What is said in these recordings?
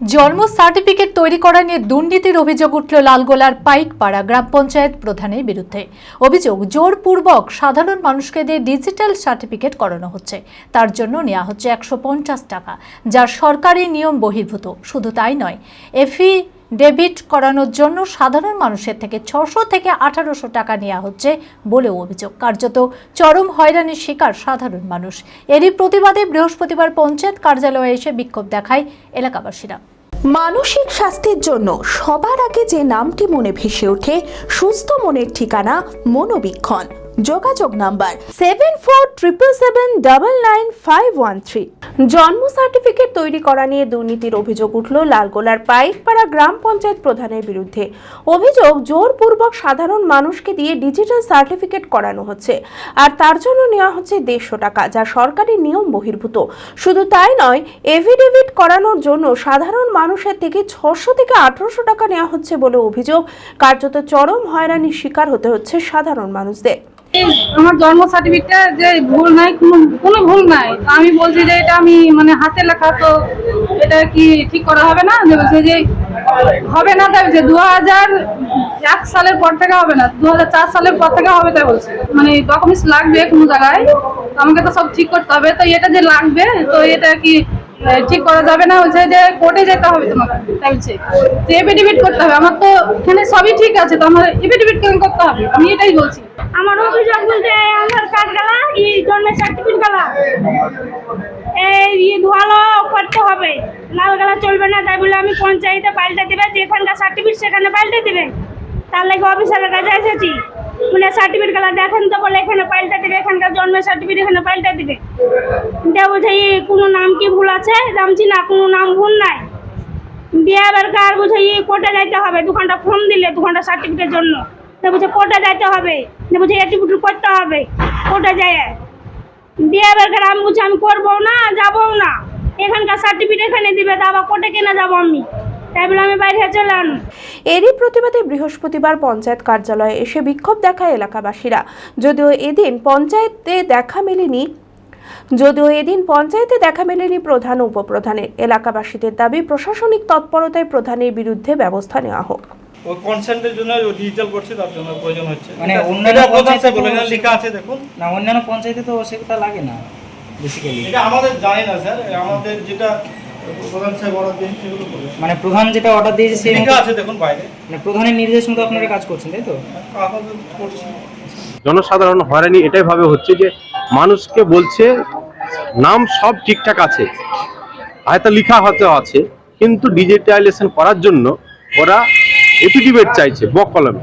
জন্ম সার্টিফিকেট তৈরি করা নিয়ে দুর্নীতির অভিযোগ উঠল লালগোলার পাইকপাড়া গ্রাম পঞ্চায়েত প্রধানের বিরুদ্ধে। অভিযোগ, জোরপূর্বক সাধারণ মানুষকে দিয়ে ডিজিটাল সার্টিফিকেট করানো হচ্ছে। তার জন্য নেওয়া হচ্ছে একশো পঞ্চাশ টাকা, যা সরকারি নিয়ম বহির্ভূত। শুধু তাই নয়, এফি ডেবিট করানোর জন্য সাধারণ মানুষের থেকে ছশো থেকে আঠারোশো টাকা নেওয়া হচ্ছে বলেও অভিযোগ। কার্যত চরম হয়রানির শিকার সাধারণ মানুষ। এরই প্রতিবাদে বৃহস্পতিবার পঞ্চায়েত কার্যালয়ে এসে বিক্ষোভ দেখায় এলাকাবাসীরা। মানসিক স্বাস্থ্যের জন্য সবার আগে যে নামটি মনে ভেসে ওঠে, সুস্থ মনের ঠিকানা মনোবীক্ষণ। যোগাযোগ number seven four triple seven double nine five one three জন্ম সার্টিফিকেট তৈরি করা নিয়ে দুর্নীতির অভিযোগ উঠল লালগোলার পাইকপাড়া গ্রাম পঞ্চায়েত প্রধানের বিরুদ্ধে। অভিযোগ, জোরপূর্বক সাধারণ মানুষকে দিয়ে ডিজিটাল সার্টিফিকেট করানো হচ্ছে। আর তার জন্য নেওয়া হচ্ছে দেড়শো টাকা, যা সরকারি নিয়ম বহির্ভূত। শুধু তাই নয় এভিডেভিট করানোর জন্য সাধারণ মানুষের থেকে ছশো থেকে আঠারোশো টাকা নেওয়া হচ্ছে বলে অভিযোগ। কার্যত চরম হয়রানির শিকার হতে হচ্ছে সাধারণ মানুষদের। আমার জন্ম সার্টিফিকেট যে ভুল নাই, কোনো কোনো ভুল নাই। আমি বলছি যে এটা আমি মানে হাতে লেখা, তো এটা কি ঠিক করা হবে না? যে বলছে যে হবে না, তাই বলছে দু হাজার এক সালের পর থেকে হবে না দু হাজার চার সালের পর থেকে হবে, তাই বলছে। মানে ডকুমেন্টস লাগবে কোনো জায়গায় আমাকে তো সব ঠিক করতে হবে। তো এটা যে লাগবে, তো এটা কি ঠিক করা যাবে না, বলছে যে কোর্টে যেতে হবে তোমাকে। বলছে তো এফিডেভিট করতে হবে আমার তো এখানে সবই ঠিক আছে, তো আমার এফিডেভিট কেন করতে হবে? আমি এটাই বলছি। আমার অভিযোগ বলতে, আধার কার্ড গেলা, ই জন্মের সার্টিফিকেট গেলা। এই ধোয়ালো করতে হবে, লাল গেলা চলবে না, তাই বলে আমি পঞ্চায়েতে পাল্টে দেবে, যেখানকার সার্টিফিকেট সেখানে পাল্টে দেবে। তার লাগে অফিসারের কাছে এসেছি। মানে সার্টিফিকেট গেলা দেখেন তো বলে এখানে পাল্টে দেবে, এখানকার জন্মের সার্টিফিকেট এখানে পাল্টে দেবে। দিয়ে বলছে ই কোনো নাম কি ভুল আছে? জানছি না, কোনো নাম ভুল নাই। দিয়ে এবার কার বুঝে ই কোর্টে যাইতে হবে, দু ঘণ্টা ফোন দিলে, দু ঘণ্টা সার্টিফিকেটের জন্য। তো বুঝে কোর্টে যাইতে হবে দিয়ে বুঝে এটিভিটি করতে হবে কোর্টে যায় দিয়ে এবার আমি বুঝে আমি করব না যাব না। এখানকার সার্টিফিকেট এখানে দিবে, তা আবার কোর্টে কেনে যাব আমি? তাই আমি বাইরে চলে এরই প্রতিবাদে বৃহস্পতিবার পঞ্চায়েত কার্যালয়ে এসে বিক্ষোভ দেখায় এলাকাবাসীরা। যদিও এদিন পঞ্চায়েতে দেখা মেলেনি যদিও এদিন পঞ্চায়েতে দেখা মেলেনি প্রধান ও উপপ্রধানের। এলাকাবাসীদের দাবি প্রশাসনিক তৎপরতায় প্রধানের বিরুদ্ধে ব্যবস্থা নেওয়া হোক। ওই কনসেন্টের জন্য ডিজিটাল করছে তার জন্য প্রয়োজন হচ্ছে। মানে অন্যান্য পঞ্চায়েতে বলে তো- লেখা আছে দেখুন। না অন্যান্য পঞ্চায়েতে তো সেটা লাগে না বেসিক্যালি এটা আমাদের জানি না স্যার। আমাদের যেটা মানে প্রধান যেটা অর্ডার দিয়েছে সেই মতো- আছে দেখুন বাইরে। মানে প্রধানের নির্দেশ মতো আপনারা কাজ করছেন তাই তো? জনসাধারণ হয়রানি এটাই ভাবে হচ্ছে যে মানুষকে বলছে নাম সব ঠিকঠাক আছে। হয়তো লেখা হয়তো আছে কিন্তু ডিজিটাইজেশন করার জন্য ওরা এফিডেভিট চাইছে বক কলমে।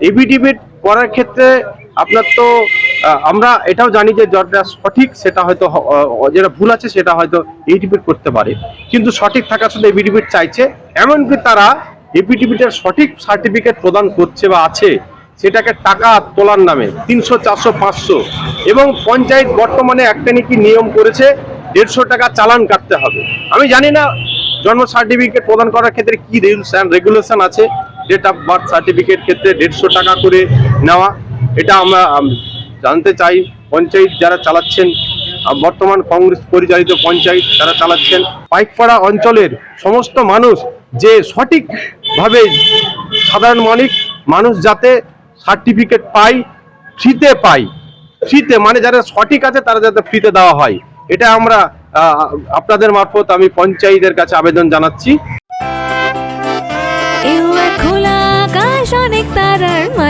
এফিডেভিট করার ক্ষেত্রে আপনার তো আমরা এটাও জানি যে যেটা সঠিক, সেটা হয়তো যেটা ভুল আছে সেটা হয়তো এফিডেভিট করতে পারে। কিন্তু সঠিক থাকার সাথে এফিডেভিট চাইছে। এমনকি তারা এফিডেভিটের সঠিক সার্টিফিকেট প্রদান করছে বা আছে, সেটাকে টাকা তোলার নামে, তিনশো, চারশো, পাঁচশো এবং পঞ্চায়েত বর্তমানে একটা নাকি নিয়ম করেছে, দেড়শো টাকা চালান কাটতে হবে। আমি জানি না, জন্ম সার্টিফিকেট প্রদান করার ক্ষেত্রে কি রুলস অ্যান্ড রেগুলেশন আছে ডেট অফ বার্থ সার্টিফিকেট ক্ষেত্রে দেড়শো টাকা করে নেওয়া। এটা আমরা জানতে চাই। পঞ্চায়েত যারা চালাচ্ছেন বর্তমান কংগ্রেস পরিচালিত পঞ্চায়েত যারা চালাচ্ছেন, পাইকপাড়া অঞ্চলের সমস্ত মানুষ যে সঠিকভাবে সাধারণ মালিক, মানুষ যাতে সার্টিফিকেট পায় ফ্রিতে পায়। ফ্রিতে মানে যারা সঠিক আছে, তারা যাতে ফ্রিতে দেওয়া হয়। এটা আমরা আপনাদের মারফত আমি পঞ্চায়েতের কাছে আবেদন জানাচ্ছি।